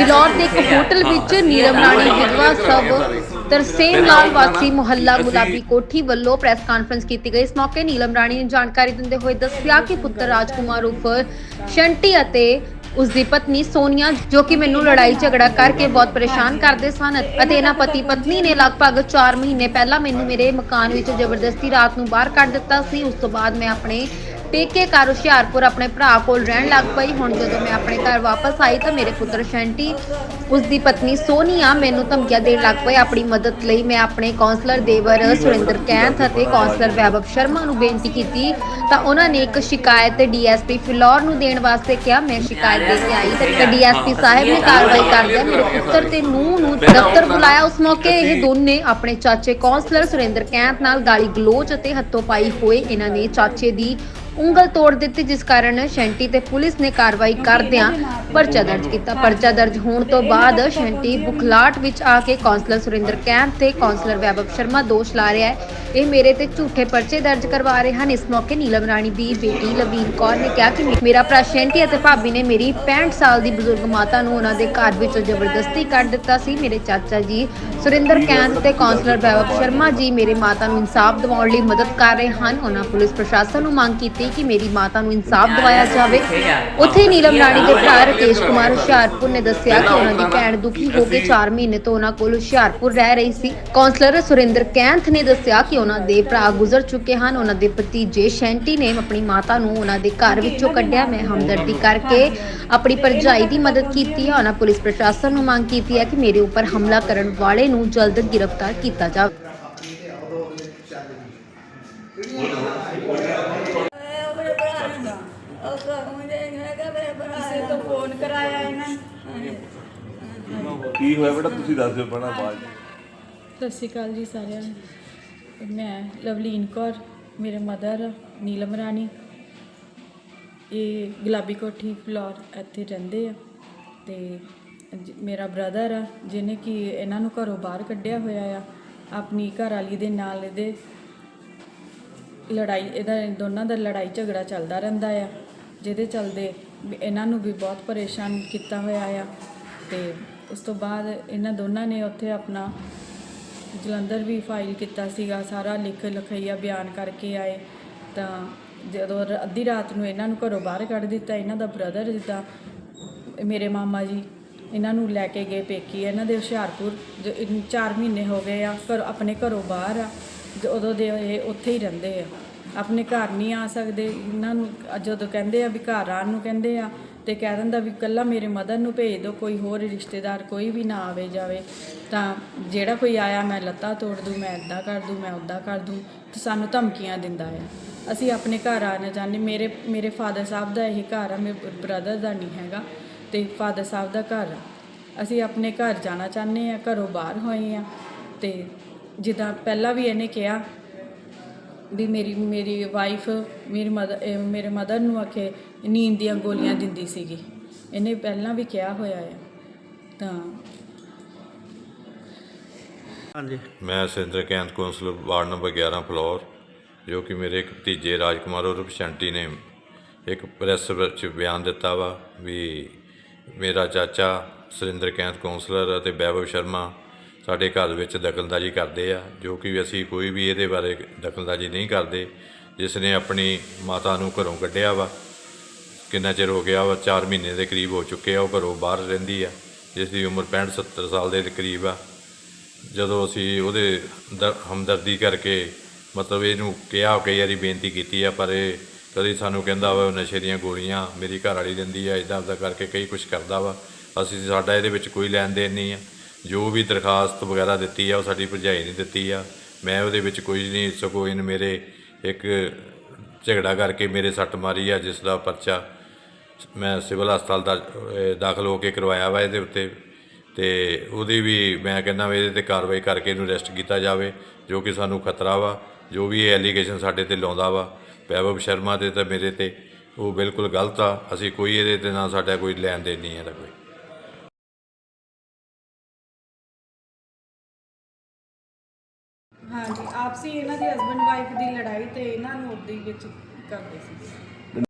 ਫਿਲੌਰ ਦੇ ਇੱਕ ਹੋਟਲ ਵਿੱਚ ਨੀਲਮ ਰਾਣੀ, ਵਿਧਵਾ ਸਭ, ਤਰਸੇਮ ਲਾਲ ਵਾਸੀ, ਮੁਹੱਲਾ ਗੁਲਾਬੀ ਕੋਠੀ ਵੱਲੋਂ ਪ੍ਰੈਸ ਕਾਨਫਰੰਸ ਕੀਤੀ ਗਈ। ਇਸ ਮੌਕੇ ਨੀਲਮ ਰਾਣੀ ਨੇ ਜਾਣਕਾਰੀ ਦਿੰਦੇ ਹੋਏ ਦੱਸਿਆ ਕਿ ਪੁੱਤਰ ਰਾਜਕੁਮਾਰ ਉਰਫ ਸ਼ੰਟੀ ਅਤੇ ਉਸ ਦੀ ਪਤਨੀ ਸੋਨੀਆ, ਜੋ ਕਿ ਮੈਨੂੰ ਲੜਾਈ ਝਗੜਾ ਕਰਕੇ ਬਹੁਤ ਪਰੇਸ਼ਾਨ ਕਰਦੇ ਸਨ ਅਤੇ ਇਹਨਾਂ ਪਤੀ ਪਤਨੀ ਨੇ ਲਗਭਗ 4 ਮਹੀਨੇ ਪਹਿਲਾਂ ਮੈਨੂੰ ਮੇਰੇ ਮਕਾਨ ਵਿੱਚ ਜ਼ਬਰਦਸਤੀ ਰਾਤ ਨੂੰ ਬਾਹਰ ਕੱਢ ਦਿੱਤਾ ਸੀ। ਉਸ ਤੋਂ ਬਾਅਦ ਮੈਂ ਆਪਣੇ ਪੇਕੇ ਘਰ ਹੁਸ਼ਿਆਰਪੁਰ ਆਪਣੇ ਭਰਾ ਕੋਲ ਰਹਿਣ ਲੱਗ ਪਈ। ਹੁਣ ਜਦੋਂ ਮੈਂ ਆਪਣੇ ਘਰ ਵਾਪਸ ਆਈ ਤਾਂ ਮੇਰੇ ਪੁੱਤਰ ਸ਼ੈਂਟੀ ਉਸ ਦੀ ਪਤਨੀ ਸੋਨੀਆ ਮੈਨੂੰ ਧਮਕੀਆਂ ਦੇਣ ਲੱਗ ਪਈ ਆਪਣੀ ਮਦਦ ਲਈ ਮੈਂ ਆਪਣੇ ਕਾਉਂਸਲਰ ਦੇਵਰ ਸੁਰਿੰਦਰ ਕੈਂਥ ਅਤੇ ਕਾਉਂਸਲਰ ਵੈਭਵ ਸ਼ਰਮਾ ਨੂੰ ਬੇਨਤੀ ਕੀਤੀ ਤਾਂ ਉਹਨਾਂ ਨੇ ਇੱਕ ਸ਼ਿਕਾਇਤ ਡੀਐਸਪੀ ਫਿਲੌਰ ਨੂੰ ਦੇਣ ਵਾਸਤੇ ਕਿਹਾ। ਮੈਂ ਸ਼ਿਕਾਇਤ ਕੇ ਆਈ ਤੇ ਡੀਐਸਪੀ ਸਾਹਿਬ ਨੇ ਕਾਰਵਾਈ ਕਰਦਿਆਂ ਮੇਰੇ ਪੁੱਤਰ ਤੇ ਨੂੰਹ ਨੂੰ ਦਫ਼ਤਰ ਬੁਲਾਇਆ ਉਸ ਮੌਕੇ। ਇਹ ਦੋਨੇ ਆਪਣੇ ਚਾਚੇ ਕਾਉਂਸਲਰ ਸੁਰਿੰਦਰ ਕੈਂਥ ਨਾਲ ਗਾਲੀ ਗਲੋਚ ਅਤੇ ਹੱਥੋਂ ਪਾਈ ਹੋਏ ਇਹਨਾਂ ਨੇ ਚਾਚੇ ਦੀ ਉਂਗਲ ਤੋੜ ਦਿੱਤੀ, ਜਿਸ ਕਾਰਨ ਸ਼ੈਂਟੀ ਤੇ ਪੁਲਿਸ ਨੇ ਕਾਰਵਾਈ ਕਰਦਿਆਂ ਪਰਚਾ ਦਰਜ ਕੀਤਾ। ਪਰਚਾ ਦਰਜ ਹੋਣ ਤੋਂ ਬਾਅਦ ਸ਼ੈਂਟੀ ਬੁਖਲਾਟ ਵਿੱਚ ਆ ਕੇ ਕਾਉਂਸਲਰ ਸੁਰਿੰਦਰ ਕੈਂਪ ਤੇ ਕਾਉਂਸਲਰ ਵੈਭਵ ਸ਼ਰਮਾ ਦੋਸ਼ ਲਾ ਰਿਹਾ ਹੈ। ਇਹ ਮੇਰੇ ਤੇ ਝੂਠੇ ਪਰਚੇ ਦਰਜ ਕਰਵਾ ਰਹੇ ਹਨ। ਇਸ ਮੌਕੇ ਨੀਲਮ ਰਾਣੀ ਦੀ ਬੇਟੀ ਲਵੀਨ ਕੌਰ ਨੇ ਕਿਹਾ ਕਿ ਮੇਰਾ ਭਰਾ ਸ਼ੈਂਟੀ ਅਤੇ ਭਾਬੀ ਨੇ ਮੇਰੀ 65 ਸਾਲ ਦੀ ਬਜ਼ੁਰਗ ਮਾਤਾ ਨੂੰ ਉਹਨਾਂ ਦੇ ਘਰ ਵਿੱਚੋਂ ਜ਼ਬਰਦਸਤੀ ਕੱਢ ਦਿੱਤਾ ਸੀ। ਮੇਰੇ ਚਾਚਾ ਜੀ ਸੁਰਿੰਦਰ ਕੈਂਥ ਤੇ ਕਾਉਂਸਲਰ ਵੈਭਵ ਸ਼ਰਮਾ ਜੀ ਮੇਰੇ ਮਾਤਾ ਨੂੰ ਇਨਸਾਫ ਦਿਵਾਉਣ ਲਈ ਮਦਦ ਕਰ ਰਹੇ ਹਨ। ਉਹਨਾਂ ਪੁਲਿਸ ਪ੍ਰਸ਼ਾਸਨ ਨੂੰ ਮੰਗ ਕੀਤੀ ਕਿ ਮੇਰੀ ਮਾਤਾ ਨੂੰ ਇਨਸਾਫ ਦਿਵਾਇਆ ਜਾਵੇ। ਉੱਥੇ ਨੀਲਮ ਰਾਣੀ ਦੇ ਭਰਾ ਰਕੇਸ਼ ਕੁਮਾਰ ਹੁਸ਼ਿਆਰਪੁਰ ਨੇ ਦੱਸਿਆ ਕਿ ਉਹਨਾਂ ਦੀ ਭੈਣ ਦੁਖੀ ਹੋ ਕੇ 4 ਮਹੀਨੇ ਤੋਂ ਉਹਨਾਂ ਕੋਲ ਹੁਸ਼ਿਆਰਪੁਰ ਰਹਿ ਰਹੀ ਸੀ। ਕਾਉਂਸਲਰ ਸੁਰਿੰਦਰ ਕੈਂਥ ਨੇ ਦੱਸਿਆ ਕਿ ਉਹਨਾਂ ਦੇ ਭਰਾ ਗੁਜ਼ਰ ਚੁੱਕੇ ਹਨ। ਉਹਨਾਂ ਦੇ ਭਤੀਜੇ ਸ਼ੈਂਟੀ ਨੇ ਆਪਣੀ ਮਾਤਾ ਨੂੰ ਉਹਨਾਂ ਦੇ ਘਰ ਵਿੱਚੋਂ ਕੱਢਿਆ। ਮੈਂ ਹਮਦਰਦੀ ਕਰਕੇ ਆਪਣੀ ਭਰਜਾਈ ਦੀ ਮਦਦ ਕੀਤੀ ਹੈ। ਉਹਨਾਂ ਪੁਲਿਸ ਪ੍ਰਸ਼ਾਸਨ ਨੂੰ ਮੰਗ ਕੀਤੀ ਹੈ ਕਿ ਮੇਰੇ ਉੱਪਰ ਹਮਲਾ ਕਰਨ ਵਾਲੇ ਨੂੰ ਜਲਦ ਗ੍ਰਿਫਤਾਰ ਕੀਤਾ ਜਾਵੇ ਆਪਣੇ ਭਰਾ ਨੂੰ ਉਹ ਕੰਮ ਦੇ ਹੈਗਾ ਮੇਰੇ ਭਰਾ ਕਿਸੇ ਤੋਂ ਫੋਨ ਕਰਾਇਆ ਇਹਨਾਂ ਨੇ। ਕੀ ਹੋਇਆ ਬੇਟਾ? ਤੁਸੀਂ ਦੱਸ ਦਿਓ ਪਹਿਲਾਂ ਬਾਅਦ 'ਚ। ਸਤਿ ਸ਼੍ਰੀ ਅਕਾਲ ਜੀ ਸਾਰਿਆਂ ਨੂੰ। ਮੈਂ ਲਵਲੀਨ ਕੌਰ ਮੇਰੇ ਮਦਰ ਨੀਲਮ ਰਾਣੀ। ਇਹ ਗੁਲਾਬੀ ਕੋਠੀ ਫਲੋਰ ਇੱਥੇ ਰਹਿੰਦੇ ਆ ਤੇ ਜ- ਮੇਰਾ ਬ੍ਰਦਰ ਆ ਜਿਹਨੇ ਕਿ ਇਹਨਾਂ ਨੂੰ ਘਰੋਂ ਬਾਹਰ ਕੱਢਿਆ ਹੋਇਆ ਆ ਆਪਣੀ ਘਰ ਵਾਲੀ ਦੇ ਨਾਲ ਇਹਦੇ ਲੜਾਈ ਇਹਦਾ ਦੋਨਾਂ ਦਾ ਲੜਾਈ ਝਗੜਾ ਚੱਲਦਾ ਰਹਿੰਦਾ ਆ ਜਿਹਦੇ ਚੱਲਦੇ ਇਹਨਾਂ ਨੂੰ ਵੀ ਬਹੁਤ ਪਰੇਸ਼ਾਨ ਕੀਤਾ ਹੋਇਆ ਆ ਤੇ ਉਸ ਤੋਂ ਬਾਅਦ ਇਹਨਾਂ ਦੋਨਾਂ ਨੇ ਉੱਥੇ ਆਪਣਾ ਜਲੰਧਰ ਵੀ ਫਾਈਲ ਕੀਤਾ ਸੀਗਾ, ਸਾਰਾ ਲਿਖ ਲਿਖਈਆ ਬਿਆਨ ਕਰਕੇ ਆਏ। ਤਾਂ ਜਦੋਂ ਅੱਧੀ ਰਾਤ ਨੂੰ ਇਹਨਾਂ ਨੂੰ ਘਰੋਂ ਬਾਹਰ ਕੱਢ ਦਿੱਤਾ, ਇਹਨਾਂ ਦਾ ਬ੍ਰਦਰ ਜਿੱਦਾਂ, ਮੇਰੇ ਮਾਮਾ ਜੀ, ਇਹਨਾਂ ਨੂੰ ਲੈ ਕੇ ਗਏ ਪੇਕੀ, ਇਹਨਾਂ ਦੇ ਹੁਸ਼ਿਆਰਪੁਰ 4 ਮਹੀਨੇ ਹੋ ਗਏ ਆ, ਘਰ, ਆਪਣੇ ਘਰੋਂ ਬਾਹਰ ਆ, ਜ- ਉਦੋਂ ਦੇ ਇਹ ਉੱਥੇ ਹੀ ਰਹਿੰਦੇ ਆ। ਆਪਣੇ ਘਰ ਨਹੀਂ ਆ ਸਕਦੇ। ਇਹਨਾਂ ਨੂੰ ਜਦੋਂ ਕਹਿੰਦੇ ਆ ਵੀ ਘਰ ਆਉਣ ਨੂੰ ਕਹਿੰਦੇ ਆ ਤੇ ਕਹਿ ਦਿੰਦਾ ਵੀ ਕੱਲਾ ਮੇਰੇ ਮਦਰ ਨੂੰ ਭੇਜ ਦਿਓ ਕੋਈ ਹੋਰ ਰਿਸ਼ਤੇਦਾਰ, ਕੋਈ ਵੀ ਨਾ ਆਵੇ ਜਾਵੇ, ਤਾਂ ਜਿਹੜਾ ਕੋਈ ਆਇਆ ਮੈਂ ਲੱਤਾਂ ਤੋੜ ਦੂੰ, ਮੈਂ ਇੱਦਾਂ ਕਰ ਦੂੰ, ਮੈਂ ਉੱਦਾਂ ਕਰ ਦੂੰ, ਤੇ ਸਾਨੂੰ ਧਮਕੀਆਂ ਦਿੰਦਾ ਆ। ਅਸੀਂ ਆਪਣੇ ਘਰ ਆਣਾ ਚਾਹੁੰਦੇ, ਮੇਰੇ ਮੇਰੇ ਫਾਦਰ ਸਾਹਿਬ ਦਾ ਇਹ ਘਰ ਆ, ਮੇਰੇ ਬ੍ਰਦਰ ਦਾ ਨਹੀਂ ਹੈਗਾ, ਤੇ ਫਾਦਰ ਸਾਹਿਬ ਦਾ ਘਰ ਆ। ਅਸੀਂ ਆਪਣੇ ਘਰ ਜਾਣਾ ਚਾਹੁੰਦੇ ਆ, ਘਰੋਂ ਬਾਹਰ ਹੋਏ ਆ, ਤੇ ਜਿੱਦਾਂ ਪਹਿਲਾਂ ਵੀ ਇਹਨੇ ਕਿਹਾ ਵੀ ਮੇਰੀ ਮੇਰੀ ਵਾਈਫ ਮੇਰੀ ਮਦਰ ਮੇਰੇ ਮਦਰ ਨੂੰ ਆਖੇ ਨੀਂਦ ਦੀਆਂ ਗੋਲੀਆਂ ਦਿੰਦੀ ਸੀਗੀ। ਇਹਨੇ ਪਹਿਲਾਂ ਵੀ ਕਿਹਾ ਹੋਇਆ ਹੈ ਤਾਂ ਹਾਂਜੀ। ਮੈਂ Sinder ਕੈਂਤ councillor ward number 11 floor ਜੋ ਕਿ ਮੇਰੇ ਇੱਕ ਭਤੀਜੇ ਰਾਜਕੁਮਾਰ ਉਰਫ ਸ਼ੰਟੀ ਨੇ ਇੱਕ ਪ੍ਰੈਸ ਵਿੱਚ ਬਿਆਨ ਦਿੱਤਾ ਵਾ ਵੀ ਮੇਰਾ ਚਾਚਾ ਸੁਰਿੰਦਰ ਕੈਂਤ ਕੌਂਸਲਰ ਅਤੇ ਵੈਭਵ ਸ਼ਰਮਾ ਸਾਡੇ ਘਰ ਵਿੱਚ ਦਖਲਅੰਦਾਜ਼ੀ ਕਰਦੇ ਆ, ਜੋ ਕਿ ਅਸੀਂ ਕੋਈ ਵੀ ਇਹਦੇ ਬਾਰੇ ਦਖਲਅੰਦਾਜ਼ੀ ਨਹੀਂ ਕਰਦੇ, ਜਿਸ ਨੇ ਆਪਣੀ ਮਾਤਾ ਨੂੰ ਘਰੋਂ ਕੱਢਿਆ ਵਾ। ਕਿੰਨਾ ਚਿਰ ਹੋ ਗਿਆ ਵਾ 4 ਮਹੀਨੇ ਦੇ ਕਰੀਬ ਹੋ ਚੁੱਕੇ ਆ, ਉਹ ਘਰੋਂ ਬਾਹਰ ਰਹਿੰਦੀ ਆ, ਜਿਸ ਦੀ ਉਮਰ 65 70 ਸਾਲ ਦੇ ਕਰੀਬ ਆ। ਜਦੋਂ ਅਸੀਂ ਉਹਦੇ ਦਰ- ਹਮਦਰਦੀ ਕਰਕੇ ਮਤਲਬ ਇਹਨੂੰ ਕਿਹਾ, ਕਈ ਵਾਰੀ ਬੇਨਤੀ ਕੀਤੀ ਆ, ਪਰ ਇਹ ਕਦੀ ਸਾਨੂੰ ਕਹਿੰਦਾ ਵਾ ਨਸ਼ੇ ਦੀਆਂ ਗੋਲੀਆਂ ਮੇਰੀ ਘਰ ਵਾਲੀ ਦਿੰਦੀ ਆ ਇਦਾਂ ਉਦਾਂ ਕਰਕੇ ਕਈ ਕੁਝ ਕਰਦਾ ਵਾ। ਅਸੀਂ, ਸਾਡਾ ਇਹਦੇ ਵਿੱਚ ਕੋਈ ਲੈਣ ਦੇਣ ਨਹੀਂ ਆ। ਜੋ ਵੀ ਦਰਖਾਸਤ ਵਗੈਰਾ ਦਿੱਤੀ ਆ, ਉਹ ਸਾਡੀ ਭਰਜਾਈ ਨੇ ਦਿੱਤੀ ਆ। ਮੈਂ ਉਹਦੇ ਵਿੱਚ ਕੋਈ ਨਹੀਂ ਸਗੋਂ ਇਹਨ ਮੇਰੇ ਇੱਕ ਝਗੜਾ ਕਰਕੇ ਮੇਰੇ ਸੱਟ ਮਾਰੀ ਆ, ਜਿਸ ਦਾ ਪਰਚਾ ਮੈਂ ਸਿਵਲ ਹਸਪਤਾਲ ਦਾ ਦਾਖਲ ਹੋ ਕੇ ਕਰਵਾਇਆ ਵਾ ਇਹਦੇ ਉੱਤੇ। ਤੇ ਉਹਦੀ ਵੀ ਮੈਂ ਕਹਿੰਦਾ ਵੀ ਇਹਦੇ ਤੇ ਕਾਰਵਾਈ ਕਰਕੇ ਇਹਨੂੰ ਅਰੈਸਟ ਕੀਤਾ ਜਾਵੇ, ਜੋ ਕਿ ਸਾਨੂੰ ਖਤਰਾ ਵਾ। ਜੋ ਵੀ ਇਹ ਐਲੀਗੇਸ਼ਨ ਸਾਡੇ ਤੇ ਲਾਉਂਦਾ ਵਾ, ਵੈਭਵ ਸ਼ਰਮਾ ਤੇ ਤਾਂ ਮੇਰੇ ਤੇ, ਉਹ ਬਿਲਕੁਲ ਗਲਤ ਆ। ਅਸੀਂ ਕੋਈ ਇਹਦੇ ਤੇ ਨਾ ਸਾਡਾ ਕੋਈ ਲੈਣ ਦੇਣ ਨਹੀਂ ਹੈ ਕੋਈ। ਹਾਂਜੀ, ਆਪਸੀ ਇਹਨਾਂ ਦੀ ਹਸਬੰਡ ਵਾਈਫ ਦੀ ਲੜਾਈ ਤੇ ਇਹਨਾਂ ਨੂੰ ਉਹਦੇ ਵਿੱਚ ਕਰਦੇ ਸੀ।